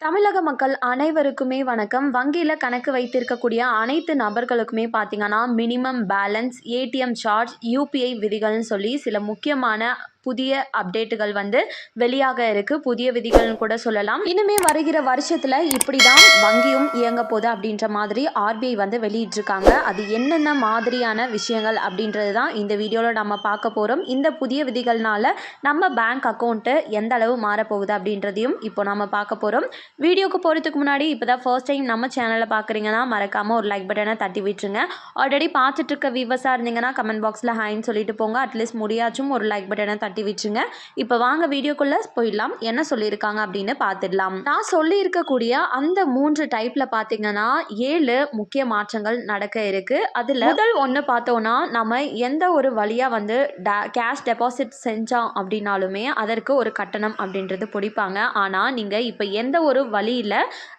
தமிழக மக்கள் அனைவருக்குமே வணக்கம். வங்கியில் கணக்கு வைத்திருக்கக்கூடிய அனைத்து நபர்களுக்குமே பார்த்தீங்கன்னா minimum balance ATM charge UPI விதிகள்னு சொல்லி சில முக்கியமான புதிய அப்டேட்டுகள் வந்து வெளியாக இருக்குது புதிய விதிகள்னு கூட சொல்லலாம். இனிமே வருகிற வருஷத்தில் இப்படி தான் வங்கியும் இயங்க போகுது அப்படின்ற மாதிரி ஆர்பிஐ வந்து வெளியிட்டிருக்காங்க. அது என்னென்ன மாதிரியான விஷயங்கள் அப்படின்றது தான் இந்த வீடியோவில் நம்ம பார்க்க போகிறோம் இந்த புதிய விதிகள்னால நம்ம பேங்க் அக்கௌண்ட்டு எந்த அளவு மாறப்போகுது அப்படின்றதையும் இப்போ நம்ம பார்க்க போகிறோம் வீடியோக்கு போகிறதுக்கு முன்னாடி இப்போ தான் ஃபர்ஸ்ட் டைம் நம்ம சேனலை பார்க்குறீங்கன்னா மறக்காமல் ஒரு லைக் பட்டனை தட்டி விட்டுருங்க. ஆல்ரெடி பார்த்துட்டு இருக்க வியூவர்ஸாக இருந்தீங்கன்னா கமெண்ட் பாக்ஸில் ஹாய்ன்னு சொல்லிட்டு போங்க. அட்லீஸ்ட் முடியாச்சும் ஒரு லைக் பட்டனை தட்டி விட்டுருங்க. இப்போ வாங்க வீடியோக்குள்ளே போயிடலாம். என்ன சொல்லியிருக்காங்க அப்படின்னு பார்த்துடலாம். நான் சொல்லியிருக்கக்கூடிய அந்த மூன்று டைப்பில் பார்த்தீங்கன்னா ஏழு முக்கிய மாற்றங்கள் நடக்க இருக்குது அதில் முதல் ஒன்று பார்த்தோன்னா நம்ம எந்த ஒரு வழியாக வந்து கேஷ் டெபாசிட் செஞ்சோம் அப்படின்னாலுமே அதற்கு ஒரு கட்டணம் அப்படின்றது பிடிப்பாங்க. ஆனால் நீங்கள் இப்போ எந்த ஒரு வழியில்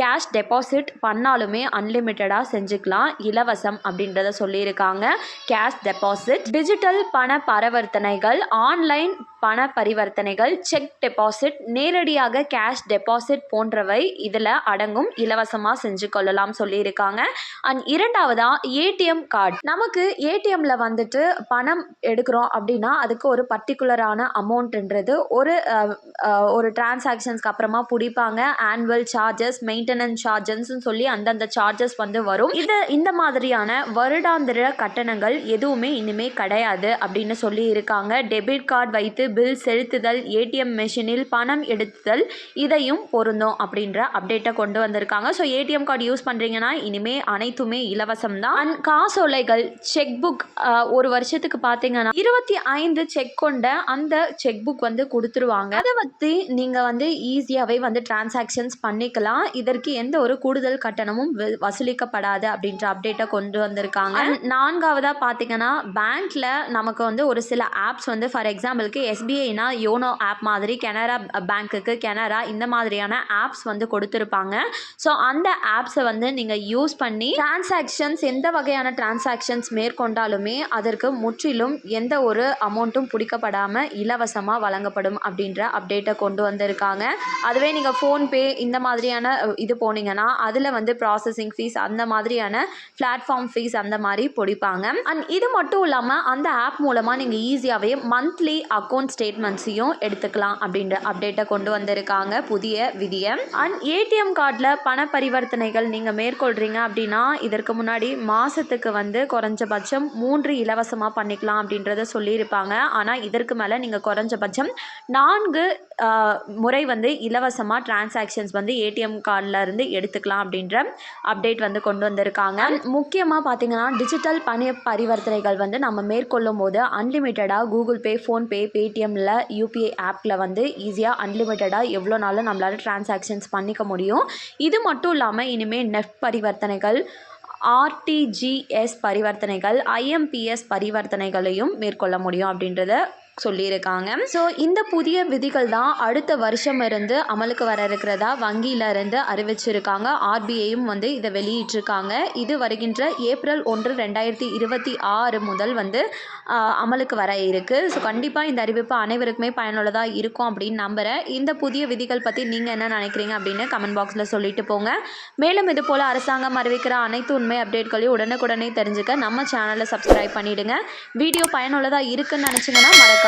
கேஷ் டெபாசிட் பண்ணாலுமே அன்லிமிட்டடாக செஞ்சுக்கலாம். இலவசம் அப்படின்றத சொல்லியிருக்காங்க. கேஷ் டெபாசிட் டிஜிட்டல் பண பரிவர்த்தனைகள் ஆன்லைன் பண பரிவர்த்தனைகள் செக் டெபாசிட் நேரடியாக கேஷ் டெபாசிட் போன்றவை இதில் அடங்கும். இலவசமாக செஞ்சு கொள்ளலாம் சொல்லியிருக்காங்க. அண்ட் இரண்டாவதாக ஏடிஎம் கார்டு நமக்கு ஏடிஎம்மில் வந்துட்டு பணம் எடுக்கிறோம் அப்படின்னா அதுக்கு ஒரு பர்டிகுலரான அமௌண்ட்ன்றது ஒரு ஒரு டிரான்சாக்ஷன்ஸ்க்கு அப்புறமா பிடிப்பாங்க. ஆனுவல் சார்ஜஸ் மெயின்டெனன்ஸ் சார்ஜஸ்ன்னு சொல்லி அந்தந்த சார்ஜஸ் வந்து வரும். இது இந்த மாதிரியான வருடாந்திர கட்டணங்கள் எதுவுமே இனிமேல் கிடையாது அப்படின்னு சொல்லி இருக்காங்க டெபிட் கார்டு வைத்து பில் செலுத்துதல் ஏடிஎம் மெஷினில் பணம் எடுத்துதல் இதையும் பொருந்தும் அப்படின்ற அப்டேட்டை கொண்டு வந்திருக்காங்க. ஸோ ஏடிஎம் கார்டு யூஸ் பண்ணுறீங்கன்னா இனிமே அனைத்துமே இலவசம் தான் அண்ட் காசோலைகள் செக் புக் ஒரு வருஷத்துக்கு பார்த்தீங்கன்னா இருபத்தி ஐந்து செக் கொண்ட அந்த செக் புக் வந்து கொடுத்துருவாங்க. அதை வச்சு நீங்கள் வந்து ஈஸியாகவே வந்து டிரான்சாக்ஷன்ஸ் பண்ணிக்கலாம். இதற்கு எந்த ஒரு கூடுதல் கட்டணமும் வ- வசூலிக்கப்படாது அப்படின்ற அப்டேட்டை கொண்டு வந்திருக்காங்க. நான்காவதாக பார்த்தீங்கன்னா பேங்க்ல நமக்கு வந்து ஒரு சில ஆப்ஸ் வந்து ஃபார் எக்ஸாம்பிளுக்கு எஸ்பிஐனா யோனோ ஆப் மாதிரி கெனரா பேங்க்குக்கு கெனரா இந்த மாதிரியான ஆப்ஸ் வந்து கொடுத்துருப்பாங்க. ஸோ அந்த ஆப்ஸை வந்து நீங்கள் யூஸ் பண்ணி டிரான்சாக்ஷன்ஸ் எந்த வகையான டிரான்சாக்ஷன்ஸ் மேற்கொண்டாலுமே அதற்கு முற்றிலும் எந்த ஒரு அமௌண்ட்டும் பிடிக்கப்படாமல் இலவசமாக வழங்கப்படும் அப்படின்ற அப்டேட்டை கொண்டு வந்திருக்காங்க. அதுவே நீங்கள் ஃபோன்பே இந்த மாதிரியான இது போனீங்கன்னா அதில் வந்து ப்ராசஸிங் ஃபீஸ் அந்த மாதிரியான பிளாட்ஃபார்ம் ஃபீஸ் அந்த மாதிரி பிடிப்பாங்க. அண்ட் இது மட்டும் இல்லாமல் அந்த ஆப் மூலமாக நீங்கள் ஈஸியாகவே மந்த்லி அக்கௌண்ட் ஸ்டேட்மெண்ட்ஸையும் எடுத்துக்கலாம் அப்படின்ற அப்டேட்டை கொண்டு வந்திருக்காங்க புதிய விதியை. அண்ட் ஏடிஎம் கார்டில் பண பரிவர்த்தனைகள் நீங்கள் மேற்கொள்கிறீங்க அப்படின்னா இதற்கு முன்னாடி மாதத்துக்கு வந்து குறைஞ்சபட்சம் மூன்று இலவசமாக பண்ணிக்கலாம் அப்படின்றத சொல்லியிருப்பாங்க. ஆனால் இதற்கு மேலே நீங்கள் குறைஞ்சபட்சம் நான்கு முறை வந்து இலவசமாக டிரான்சாக்ஷன்ஸ் வந்து ஏடிஎம் கார்டிலருந்து எடுத்துக்கலாம் அப்படின்ற அப்டேட் வந்து கொண்டு வந்திருக்காங்க. முக்கியமாக பார்த்தீங்கன்னா டிஜிட்டல் பண பரிவர்த்தனைகள் வந்து நம்ம மேற்கொள்ளும் போது அன்லிமிட்டடாக கூகுள் பே ஃபோன்பே பேடிஎம்மில் யூபிஐ ஆப்பில் வந்து ஈஸியாக அன்லிமிட்டடாக எவ்வளோ நாளும் நம்மளால் டிரான்சாக்ஷன்ஸ் பண்ணிக்க முடியும். இது மட்டும் இல்லாமல் இனிமேல் நெஃப்ட் பரிவர்த்தனைகள் ஆர்டிஜிஎஸ் பரிவர்த்தனைகள் ஐஎம்பிஎஸ் பரிவர்த்தனைகளையும் மேற்கொள்ள முடியும் அப்படின்றத சொல்லியிருக்காங்க. ஸோ இந்த புதிய விதிகள் தான் அடுத்த வருஷம் இருந்து அமலுக்கு வர இருக்கிறதா வங்கியில இருந்து அறிவிச்சிருக்காங்க. ஆர்பிஐயும் வந்து இதை வெளியிட்டிருக்காங்க. இது வருகின்ற ஏப்ரல் ஒன்று ரெண்டாயிரத்தி இருபத்தி ஆறு முதல் வந்து அமலுக்கு வர இருக்கு. ஸோ கண்டிப்பாக இந்த அறிவிப்பு அனைவருக்குமே பயனுள்ளதாக இருக்கும் அப்படின்னு நம்புகிறேன் இந்த புதிய விதிகள் பற்றி நீங்கள் என்ன நினைக்கிறீங்க அப்படின்னு கமெண்ட் பாக்ஸில் சொல்லிட்டு போங்க. மேலும் இது போல் அரசாங்கம் அறிவிக்கிற அனைத்து உண்மை அப்டேட்களையும் உடனுக்குடனே தெரிஞ்சுக்க நம்ம சேனலை சப்ஸ்கிரைப் பண்ணிடுங்க. வீடியோ பயனுள்ளதாக இருக்குன்னு நினச்சிங்கன்னா மறக்க